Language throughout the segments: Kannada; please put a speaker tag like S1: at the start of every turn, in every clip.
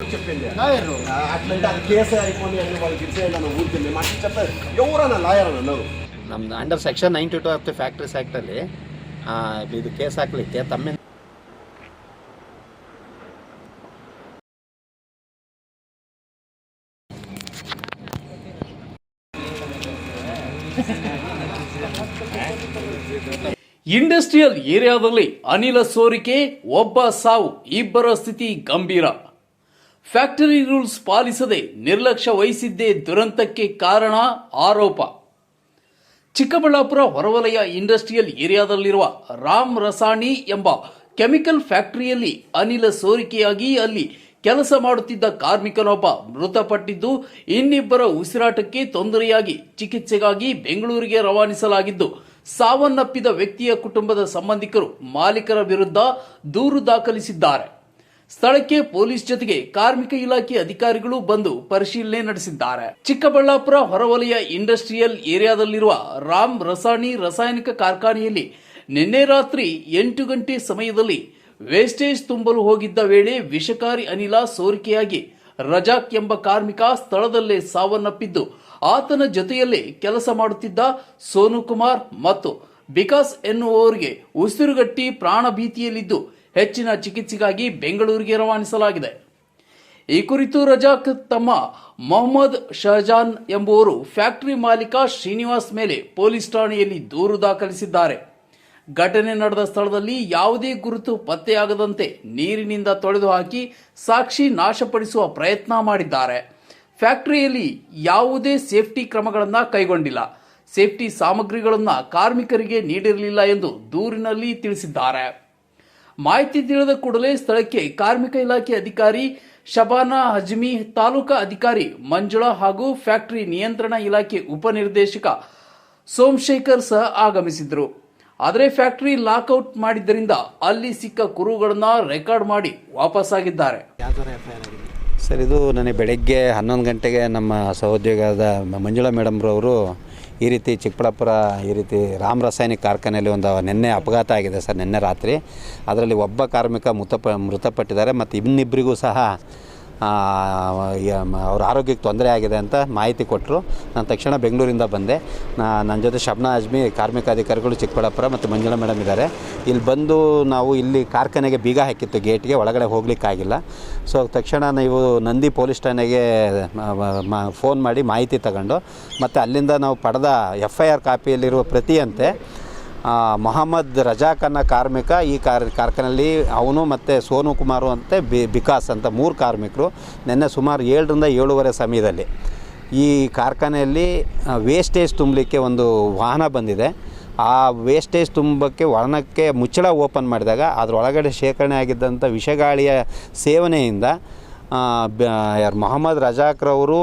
S1: చెప్పింది
S2: లాయరు
S1: ఆ, అట్లంటే అది కేసే అయిపోయి అని వాళ్ళకి ఇచ్చేయాలని ఊరికింది మాకు చెప్తారు ఎవరన్నా లాయర్ అన్న
S3: ನಮ್ದು under section ninety two of the factories ಆ್ಯಕ್ಟಲ್ಲಿ ಇದು ಕೇಸ್ ಹಾಕ್ಲಿಕ್ಕೆ ತಮ್ಮ
S4: ಇಂಡಸ್ಟ್ರಿಯಲ್ ಏರಿಯಾದಲ್ಲಿ ಅನಿಲ ಸೋರಿಕೆ ಒಬ್ಬ ಸಾವು ಇಬ್ಬರ ಸ್ಥಿತಿ ಗಂಭೀರ ಫ್ಯಾಕ್ಟರಿ ರೂಲ್ಸ್ ಪಾಲಿಸದೆ ನಿರ್ಲಕ್ಷ್ಯ ವಹಿಸಿದ್ದೇ ದುರಂತಕ್ಕೆ ಕಾರಣ ಆರೋಪ. ಚಿಕ್ಕಬಳ್ಳಾಪುರ ಹೊರವಲಯ ಇಂಡಸ್ಟ್ರಿಯಲ್ ಏರಿಯಾದಲ್ಲಿರುವ ರಾಮ್ ರಸಾಣಿ ಎಂಬ ಕೆಮಿಕಲ್ ಫ್ಯಾಕ್ಟರಿಯಲ್ಲಿ ಅನಿಲ ಸೋರಿಕೆಯಾಗಿ ಅಲ್ಲಿ ಕೆಲಸ ಮಾಡುತ್ತಿದ್ದ ಕಾರ್ಮಿಕನೊಬ್ಬ ಮೃತಪಟ್ಟಿದ್ದು, ಇನ್ನಿಬ್ಬರ ಉಸಿರಾಟಕ್ಕೆ ತೊಂದರೆಯಾಗಿ ಚಿಕಿತ್ಸೆಗಾಗಿ ಬೆಂಗಳೂರಿಗೆ ರವಾನಿಸಲಾಗಿದ್ದು, ಸಾವನ್ನಪ್ಪಿದ ವ್ಯಕ್ತಿಯ ಕುಟುಂಬದ ಸಂಬಂಧಿಕರು ಮಾಲೀಕರ ವಿರುದ್ಧ ದೂರು ದಾಖಲಿಸಿದ್ದಾರೆ. ಸ್ಥಳಕ್ಕೆ ಪೊಲೀಸ್ ಜೊತೆಗೆ ಕಾರ್ಮಿಕ ಇಲಾಖೆ ಅಧಿಕಾರಿಗಳು ಬಂದು ಪರಿಶೀಲನೆ ನಡೆಸಿದ್ದಾರೆ. ಚಿಕ್ಕಬಳ್ಳಾಪುರ ಹೊರವಲಯ ಇಂಡಸ್ಟ್ರಿಯಲ್ ಏರಿಯಾದಲ್ಲಿರುವ ರಾಮ್ ರಸಾಣಿ ರಾಸಾಯನಿಕ ಕಾರ್ಖಾನೆಯಲ್ಲಿ ನಿನ್ನೆ ರಾತ್ರಿ ಎಂಟು ಗಂಟೆ ಸಮಯದಲ್ಲಿ ವೇಸ್ಟೇಜ್ ತುಂಬಲು ಹೋಗಿದ್ದ ವೇಳೆ ವಿಷಕಾರಿ ಅನಿಲ ಸೋರಿಕೆಯಾಗಿ ರಜಾಕ್ ಎಂಬ ಕಾರ್ಮಿಕ ಸ್ಥಳದಲ್ಲೇ ಸಾವನ್ನಪ್ಪಿದ್ದು, ಆತನ ಜೊತೆಯಲ್ಲೇ ಕೆಲಸ ಮಾಡುತ್ತಿದ್ದ ಸೋನು ಕುಮಾರ್ ಮತ್ತು ಬಿಕಾಸ್ ಎನ್ನುವವರಿಗೆ ಉಸಿರುಗಟ್ಟಿ ಪ್ರಾಣ ಭೀತಿಯಲ್ಲಿದ್ದು ಹೆಚ್ಚಿನ ಚಿಕಿತ್ಸೆಗಾಗಿ ಬೆಂಗಳೂರಿಗೆ ರವಾನಿಸಲಾಗಿದೆ. ಈ ಕುರಿತು ರಜಾಕ್ ತಮ್ಮ ಮೊಹಮ್ಮದ್ ಶಹಜಾನ್ ಎಂಬುವರು ಫ್ಯಾಕ್ಟರಿ ಮಾಲೀಕ ಶ್ರೀನಿವಾಸ್ ಮೇಲೆ ಪೊಲೀಸ್ ಠಾಣೆಯಲ್ಲಿ ದೂರು ದಾಖಲಿಸಿದ್ದಾರೆ. ಘಟನೆ ನಡೆದ ಸ್ಥಳದಲ್ಲಿ ಯಾವುದೇ ಗುರುತು ಪತ್ತೆಯಾಗದಂತೆ ನೀರಿನಿಂದ ತೊಳೆದು ಹಾಕಿ ಸಾಕ್ಷಿ ನಾಶಪಡಿಸುವ ಪ್ರಯತ್ನ ಮಾಡಿದ್ದಾರೆ. ಫ್ಯಾಕ್ಟರಿಯಲ್ಲಿ ಯಾವುದೇ ಸೇಫ್ಟಿ ಕ್ರಮಗಳನ್ನು ಕೈಗೊಂಡಿಲ್ಲ. ಸೇಫ್ಟಿ ಸಾಮಗ್ರಿಗಳನ್ನು ಕಾರ್ಮಿಕರಿಗೆ ನೀಡಿರಲಿಲ್ಲ ಎಂದು ದೂರಿನಲ್ಲಿ ತಿಳಿಸಿದ್ದಾರೆ. ಮಾಹಿತಿ ತಿಳಿದ ಕೂಡಲೇ ಸ್ಥಳಕ್ಕೆ ಕಾರ್ಮಿಕ ಇಲಾಖೆ ಅಧಿಕಾರಿ ಶಬಾನಾ ಹಜ್ಮಿ, ತಾಲೂಕಾ ಅಧಿಕಾರಿ ಮಂಜುಳಾ ಹಾಗೂ ಫ್ಯಾಕ್ಟರಿ ನಿಯಂತ್ರಣ ಇಲಾಖೆ ಉಪನಿರ್ದೇಶಕ ಸೋಮಶೇಖರ್ ಸಹ ಆಗಮಿಸಿದ್ರು ಆದರೆ ಫ್ಯಾಕ್ಟರಿ ಲಾಕ್ಔಟ್ ಮಾಡಿದ್ದರಿಂದ ಅಲ್ಲಿ ಸಿಕ್ಕ ಕುರುಗಳನ್ನ ರೆಕಾರ್ಡ್ ಮಾಡಿ ವಾಪಸ್ಸಾಗಿದ್ದಾರೆ.
S3: ಸರ್, ಇದು ನನಗೆ ಬೆಳಗ್ಗೆ ಹನ್ನೊಂದು ಗಂಟೆಗೆ ನಮ್ಮ ಸಹೋದ್ಯೋಗದ ಮಂಜುಳಾ ಮೇಡಮ್ರವರು ಈ ರೀತಿ ಚಿಕ್ಕಬಳ್ಳಾಪುರ, ಈ ರೀತಿ ರಾಮ್ ರಾಸಾಯನಿಕ ಕಾರ್ಖಾನೆಯಲ್ಲಿ ಒಂದು ನಿನ್ನೆ ಅಪಘಾತ ಆಗಿದೆ ಸರ್, ನಿನ್ನೆ ರಾತ್ರಿ. ಅದರಲ್ಲಿ ಒಬ್ಬ ಕಾರ್ಮಿಕ ಮೃತಪ, ಮೃತಪಟ್ಟಿದ್ದಾರೆ. ಮತ್ತು ಇನ್ನಿಬ್ಬರಿಗೂ ಸಹ ಅವ್ರ ಆರೋಗ್ಯಕ್ಕೆ ತೊಂದರೆ ಆಗಿದೆ ಅಂತ ಮಾಹಿತಿ ಕೊಟ್ಟರು ನಾನು ತಕ್ಷಣ ಬೆಂಗಳೂರಿಂದ ಬಂದೆ. ನನ್ನ ಜೊತೆ ಶಬ್ನಾ ಅಜ್ಮಿ, ಕಾರ್ಮಿಕ ಅಧಿಕಾರಿಗಳು ಚಿಕ್ಕಬಳ್ಳಾಪುರ ಮತ್ತು ಮಂಜುಳಾ ಮೇಡಮ್ ಇದ್ದಾರೆ. ಇಲ್ಲಿ ಬಂದು ನಾವು ಇಲ್ಲಿ ಕಾರ್ಖಾನೆಗೆ ಬೀಗ ಹಾಕಿತ್ತು, ಗೇಟ್ಗೆ ಒಳಗಡೆ ಹೋಗ್ಲಿಕ್ಕಾಗಿಲ್ಲ. ಸೊ, ತಕ್ಷಣ ನೀವು ನಂದಿ ಪೊಲೀಸ್ ಠಾಣೆಗೆ ಫೋನ್ ಮಾಡಿ ಮಾಹಿತಿ ತಗೊಂಡು, ಮತ್ತು ಅಲ್ಲಿಂದ ನಾವು ಪಡೆದ ಎಫ್ ಐ ಆರ್ ಕಾಪಿಯಲ್ಲಿರುವ ಪ್ರತಿಯಂತೆ ಮೊಹಮ್ಮದ್ ರಜಾಕ್ ಅನ್ನೋ ಕಾರ್ಮಿಕ ಈ ಕಾರ್, ಕಾರ್ಖಾನೆಯಲ್ಲಿ ಅವನು ಮತ್ತು ಸೋನು ಕುಮಾರು ಅಂತ ಬಿ, ಬಿಕಾಸ್ ಅಂತ ಮೂರು ಕಾರ್ಮಿಕರು, ನಿನ್ನೆ ಸುಮಾರು ಏಳರಿಂದ ಏಳುವರೆ ಸಮಯದಲ್ಲಿ. ಈ ಕಾರ್ಖಾನೆಯಲ್ಲಿ ವೇಸ್ಟೇಜ್ ತುಂಬಲಿಕ್ಕೆ ಒಂದು ವಾಹನ ಬಂದಿದೆ. ಆ ವೇಸ್ಟೇಜ್ ತುಂಬಕ್ಕೆ ವಾಹನಕ್ಕೆ ಮುಚ್ಚಳ ಓಪನ್ ಮಾಡಿದಾಗ ಅದರೊಳಗಡೆ ಶೇಖರಣೆ ಆಗಿದ್ದಂಥ ವಿಷಗಾಳಿಯ ಸೇವನೆಯಿಂದ ಯಾರು, ಮೊಹಮ್ಮದ್ ರಜಾಕ್ರವರು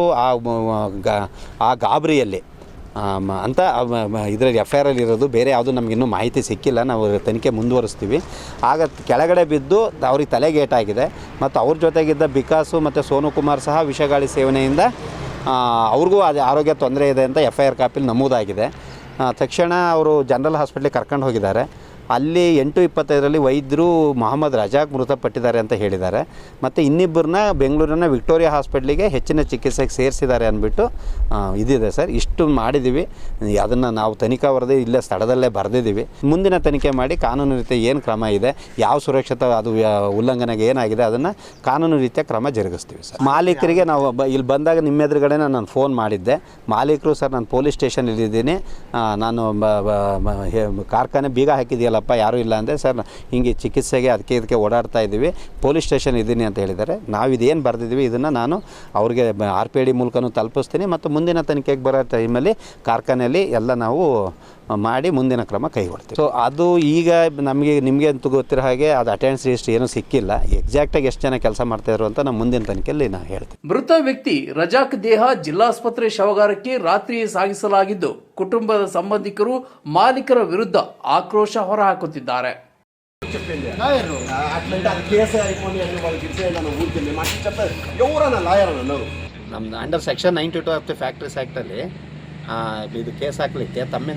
S3: ಆ ಗಾಬರಿಯಲ್ಲಿ ಅಂತ ಇದರಲ್ಲಿ ಎಫ್ ಐ ಇರೋದು. ಬೇರೆ ಯಾವುದು ನಮಗಿನ್ನೂ ಮಾಹಿತಿ ಸಿಕ್ಕಿಲ್ಲ. ನಾವು ತನಿಖೆ ಮುಂದುವರಿಸ್ತೀವಿ. ಆಗ ಕೆಳಗಡೆ ಬಿದ್ದು ಅವ್ರಿಗೆ ತಲೆಗೆ ಏಟಾಗಿದೆ ಮತ್ತು ಅವ್ರ ಜೊತೆಗಿದ್ದ ಬಿಕಾಸು ಮತ್ತು ಸೋನು ಕುಮಾರ್ ಸಹ ವಿಷಗಾಳಿ ಸೇವನೆಯಿಂದ ಅವ್ರಿಗೂ ಅದು ಆರೋಗ್ಯ ತೊಂದರೆ ಇದೆ ಅಂತ ಎಫ್ ಐ ಆರ್ ಕಾಪಿಲಿ ನಮೂದಾಗಿದೆ. ತಕ್ಷಣ ಅವರು ಜನರಲ್ ಹಾಸ್ಪಿಟ್ಲಿಗೆ ಕರ್ಕೊಂಡು ಹೋಗಿದ್ದಾರೆ. ಅಲ್ಲಿ ಎಂಟು ಇಪ್ಪತ್ತೈದರಲ್ಲಿ ವೈದ್ಯರು ಮೊಹಮ್ಮದ್ ರಜಾಕ್ ಮೃತಪಟ್ಟಿದ್ದಾರೆ ಅಂತ ಹೇಳಿದ್ದಾರೆ. ಮತ್ತು ಇನ್ನಿಬ್ಬರನ್ನ ಬೆಂಗಳೂರಿನ ವಿಕ್ಟೋರಿಯಾ ಹಾಸ್ಪಿಟ್ಲಿಗೆ ಹೆಚ್ಚಿನ ಚಿಕಿತ್ಸೆಗೆ ಸೇರಿಸಿದ್ದಾರೆ ಅಂದ್ಬಿಟ್ಟು ಇದಿದೆ ಸರ್. ಇಷ್ಟು ಮಾಡಿದ್ದೀವಿ. ಅದನ್ನು ನಾವು ತನಿಖಾ ವರದಿ ಇಲ್ಲೇ ಸ್ಥಳದಲ್ಲೇ ಬರೆದಿದ್ದೀವಿ. ಮುಂದಿನ ತನಿಖೆ ಮಾಡಿ ಕಾನೂನು ರೀತಿಯ ಏನು ಕ್ರಮ ಇದೆ, ಯಾವ ಸುರಕ್ಷತಾ ಅದು ಉಲ್ಲಂಘನೆಗೆ ಏನಾಗಿದೆ ಅದನ್ನು ಕಾನೂನು ರೀತಿಯ ಕ್ರಮ ಜರುಗಿಸ್ತೀವಿ ಸರ್. ಮಾಲೀಕರಿಗೆ ನಾವು ಇಲ್ಲಿ ಬಂದಾಗ ನಿಮ್ಮ ಎದುರುಗಡೆ ನಾನು ಫೋನ್ ಮಾಡಿದ್ದೆ. ಮಾಲೀಕರು ಸರ್, ನಾನು ಪೊಲೀಸ್ ಸ್ಟೇಷನ್ ಇದ್ದೀನಿ ನಾನು ಕಾರ್ಖಾನೆ ಬೀಗ ಹಾಕಿದೆಯಲ್ಲಪ್ಪ ಯಾರೂ ಇಲ್ಲ ಅಂದರೆ ಸರ್, ಹಿಂಗೆ ಚಿಕಿತ್ಸೆಗೆ ಅದಕ್ಕೆ ಇದಕ್ಕೆ ಓಡಾಡ್ತಾ ಇದ್ದೀವಿ, ಪೊಲೀಸ್ ಸ್ಟೇಷನ್ ಇದ್ದೀನಿ ಅಂತ ಹೇಳಿದ್ದಾರೆ. ನಾವು ಇದೇನು ಬರೆದಿದ್ದೀವಿ, ಇದನ್ನು ನಾನು ಅವ್ರಿಗೆ ಆರ್ ಪಿ ಡಿ ಮೂಲಕನೂ ತಲುಪಿಸ್ತೀನಿ ಮತ್ತು ಮುಂದಿನ ತನಿಖೆಗೆ ಬರೋ ಟೈಮಲ್ಲಿ ಕಾರ್ಖಾನೆಯಲ್ಲಿ ಎಲ್ಲ ನಾವು ಮಾಡಿ ಮುಂದಿನ ಕ್ರಮ ಕೈಗೊಳ್ತೀವಿ. ಸೊ ಅದು ಈಗ ನಮಗೆ ನಿಮಗೆ ಅಂತೂ ಗೊತ್ತಿರೋ ಹಾಗೆ ಅದು ಅಟೆಂಡ್ಸ್ ಲಿಸ್ಟ್ ಏನೂ ಸಿಕ್ಕಿಲ್ಲ. ಎಕ್ಸಾಕ್ಟಾಗಿ ಎಷ್ಟು ಜನ ಕೆಲಸ ಮಾಡ್ತಾಯಿದ್ರು ಅಂತ ನಮ್ಮ ಮುಂದಿನ ತನಿಖೆಯಲ್ಲಿ ನಾನು ಹೇಳ್ತೀನಿ.
S4: ಮೃತ ವ್ಯಕ್ತಿ ರಜಾಕ್ ದೇಹ ಜಿಲ್ಲಾಸ್ಪತ್ರೆ ಶವಗಾರಕ್ಕೆ ರಾತ್ರಿ ಸಾಗಿಸಲಾಗಿದ್ದು ಕುಟುಂಬದ ಸಂಬಂಧಿಕರು ಮಾಲೀಕರ ವಿರುದ್ಧ ಆಕ್ರೋಶ ಹೊರಹಾಕುತ್ತಿದ್ದಾರೆ.
S3: ನಮ್ದು under section ninety two of the factories ಆ್ಯಕ್ಟಲ್ಲಿ ಇದು ಕೇಸ್ ಹಾಕ್ಲಿಕ್ಕೆ ತಮ್ಮ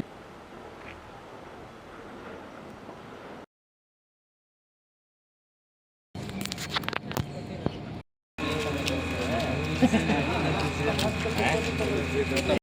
S3: É?